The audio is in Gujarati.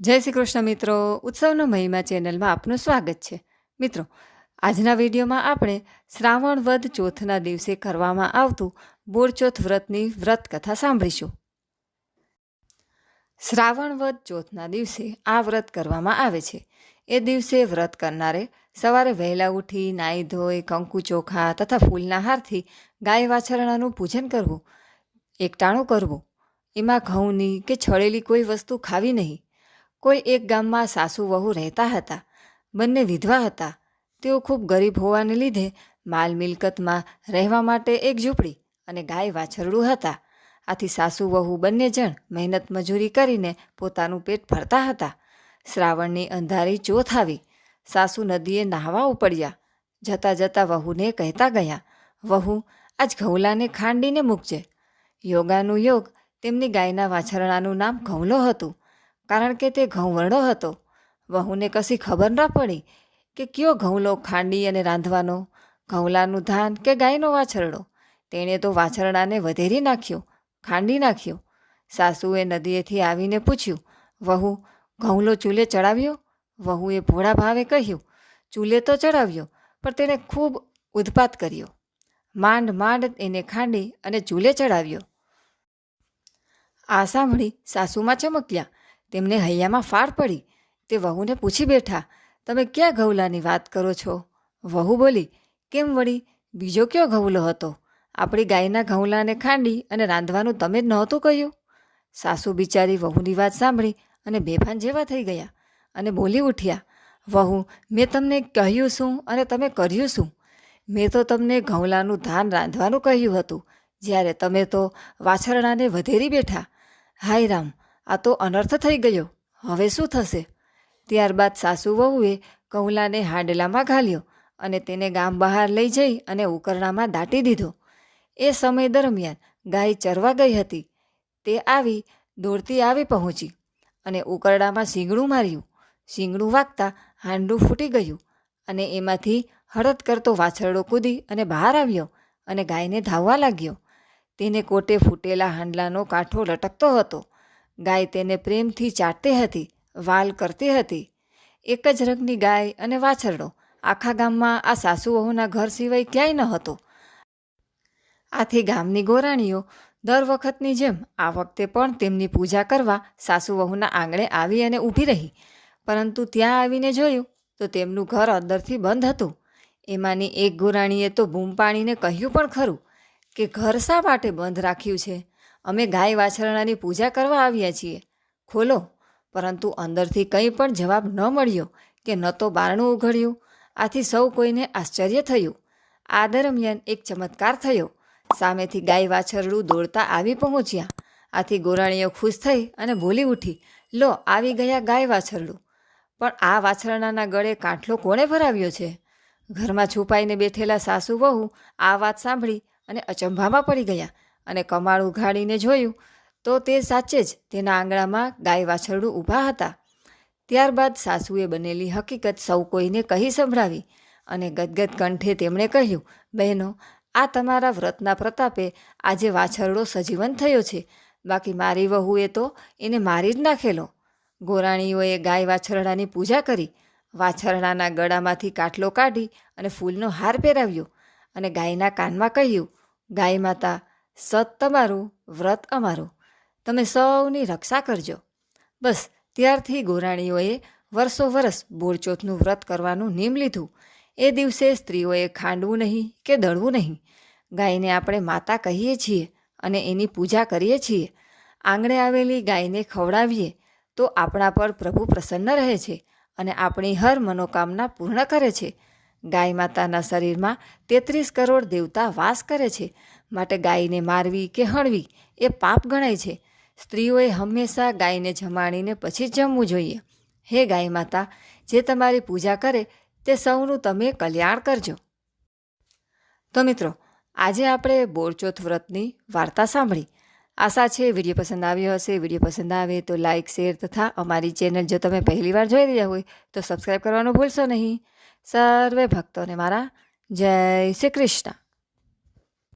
જય શ્રી કૃષ્ણ મિત્રો. ઉત્સવનો મહિમા ચેનલમાં આપનું સ્વાગત છે. મિત્રો, આજના વિડીયોમાં આપણે શ્રાવણ વદ ચોથના દિવસે કરવામાં આવતું બોરચોથ વ્રતની વ્રત કથા સાંભળીશું. શ્રાવણ વદ ચોથના દિવસે આ વ્રત કરવામાં આવે છે. એ દિવસે વ્રત કરનારે સવારે વહેલા ઉઠી નાહી ધોઈ, કંકુ ચોખા તથા ફૂલના હારથી ગાય વાછરણાનું પૂજન કરવું, એકટાણું કરવું. એમાં ઘઉંની કે છળેલી કોઈ વસ્તુ ખાવી નહીં. કોઈ એક ગામમાં સાસુ વહુ રહેતા હતા, બંને વિધવા હતા. તેઓ ખૂબ ગરીબ હોવાને લીધે માલ મિલકતમાં રહેવા માટે એક ઝૂંપડી અને ગાય વાછરડું હતા. આથી સાસુ વહુ બંને જણ મહેનત મજૂરી કરીને પોતાનું પેટ ભરતા હતા. શ્રાવણની અંધારી ચોથ આવી. સાસુ નદીએ નાહવા ઉપડ્યા. જતાં જતાં વહુને કહેતા ગયા, વહુ, આજ ઘઉલાને ખાંડીને મૂકજે. યોગાનું યોગ તેમની ગાયના વાછરણાનું નામ ઘઉલો હતું. કારણ કે તે ઘઉંવર્ણો હતો. વહુને કશી ખબર ન પડી કે કયો ઘઉંલો ખાંડી અને રાંધવાનો, ઘઉંલાનું ધાન કે ગાયનો વાછરડો. તેણે તો વાછરડાને વધેરી નાખ્યો, ખાંડી નાખ્યો. સાસુએ નદીએથી આવીને પૂછ્યું, વહુ, ઘઉંલો ચૂલે ચડાવ્યો? વહુએ ભોળા ભાવે કહ્યું, ચૂલે તો ચડાવ્યો, પણ તેણે ખૂબ ઉત્પાત કર્યો. માંડ માંડ એને ખાંડી અને ચૂલે ચડાવ્યો. આ સાંભળી સાસુમાં ચમક્યા. તેમને હૈયામાં ફાળ પડી. તે વહુને પૂછી બેઠા, તમે ક્યાં ઘઉલાની વાત કરો છો? વહુ બોલી, કેમ વળી? બીજો કયો ઘઉલો હતો? આપણી ગાયના ઘઉલાને ખાંડી અને રાંધવાનું તમે જ નહોતું કહ્યું. સાસુ બિચારી વહુની વાત સાંભળી અને બેભાન જેવા થઈ ગયા અને બોલી ઉઠ્યા, વહુ, મેં તમને કહ્યું શું અને તમે કર્યું શું? મેં તો તમને ઘઉલાનું ધાન રાંધવાનું કહ્યું હતું, જ્યારે તમે તો વાછરણાને વધેરી બેઠા. હાય રામ આ તો અનર્થ થઈ ગયો. હવે શું થશે? ત્યારબાદ સાસુ વહુએ કહુલાને હાંડલામાં ઘાલ્યો અને તેને ગામ બહાર લઈ જઈ અને ઉકરણામાં દાટી દીધો. એ સમય દરમિયાન ગાય ચરવા ગઈ હતી. તે આવી દોડતી આવી પહોંચી અને ઉકરડામાં શીંગડું માર્યું. શીંગડું વાગતા હાંડું ફૂટી ગયું અને એમાંથી હળદ કરતો વાછરડો કૂદી અને બહાર આવ્યો અને ગાયને ધાવવા લાગ્યો. તેને કોટે ફૂટેલા હાંડલાનો કાંઠો લટકતો હતો. ગાય તેને પ્રેમથી ચાટતી હતી, વાલ કરતી હતી. એક જ રંગની ગાય અને વાછરડો. આખા ગામમાં આ સાસુ વહુના ઘર સિવાય ક્યાંય ન હતો. આથી ગામની ગોરાણીઓ દર વખતની જેમ આ વખતે પણ તેમની પૂજા કરવા સાસુ વહુના આંગણે આવી અને ઊભી રહી. પરંતુ ત્યાં આવીને જોયું તો તેમનું ઘર અંદરથી બંધ હતું. એમાંની એક ગોરાણીએ તો બૂમ પાણીને કહ્યું પણ ખરું કે, ઘર શા માટે બંધ રાખ્યું છે? અમે ગાય વાછરણાની પૂજા કરવા આવ્યા છીએ. ખોલો. પરંતુ અંદરથી કંઈ પણ જવાબ ન મળ્યો કે ન તો બારણું ઉઘડ્યું. આથી સૌ કોઈને આશ્ચર્ય થયું. આ દરમિયાન એક ચમત્કાર થયો. સામેથી ગાય વાછરડું દોડતા આવી પહોંચ્યા. આથી ગોરાણીઓ ખુશ થઈ અને બોલી ઉઠી, લો, આવી ગયા ગાય વાછરડું. પણ આ વાછરણાના ગળે કાંઠલો કોણે ભરાવ્યો છે? ઘરમાં છુપાઈને બેઠેલા સાસુ વહુ આ વાત સાંભળી અને અચંભામાં પડી ગયા. અને કમાળ ઉઘાડીને જોયું તો તે સાચે જ તેના આંગણામાં ગાય વાછરડું ઊભા હતા. ત્યારબાદ સાસુએ બનેલી હકીકત સૌ કોઈને કહી સંભળાવી અને ગદગદ કંઠે તેમણે કહ્યું, બહેનો, આ તમારા વ્રતના પ્રતાપે આજે વાછરડો સજીવન થયો છે. બાકી મારી વહુએ તો એને મારી જ નાખેલો ગોરાણીઓએ ગાય વાછરડાની પૂજા કરી, વાછરડાના ગળામાંથી કાટલો કાઢી અને ફૂલનો હાર પહેરાવ્યો અને ગાયના કાનમાં કહ્યું, ગાય માતા સત તમારું, વ્રત અમારું. તમે સૌની રક્ષા કરજો. બસ, ત્યારથી ગોરાણીઓએ વર્ષો વરસ બોરચોથનું વ્રત કરવાનું નિયમ લીધું. એ દિવસે સ્ત્રીઓએ ખાંડવું નહીં કે દળવું નહીં. ગાયને આપણે માતા કહીએ છીએ અને એની પૂજા કરીએ છીએ. આંગણે આવેલી ગાયને ખવડાવીએ તો આપણા પર પ્રભુ પ્રસન્ન રહે છે અને આપણી હર મનોકામના પૂર્ણ કરે છે. ગાય માતાના શરીરમાં તેત્રીસ કરોડ દેવતા વાસ કરે છે. માટે ગાયને મારવી કે હણવી, એ પાપ ગણાય છે. સ્ત્રીઓએ હંમેશા ગાયને જમાડીને પછી જ જમવું જોઈએ. હે ગાય માતા, જે તમારી પૂજા કરે, તે સૌનું તમે કલ્યાણ કરજો. તો મિત્રો, આજે આપણે બોરચોથ વ્રતની વાર્તા સાંભળી. આશા છે વીડિયો પસંદ આવ્યો હશે. વીડિયો પસંદ આવે તો લાઇક શેર તથા અમારી ચેનલ જો તમે પહેલીવાર જોઈ રહ્યા હોય, તો સબસ્ક્રાઈબ કરવાનું ભૂલશો નહીં. સર્વે ભક્તોને મારા જય શ્રી કૃષ્ણ.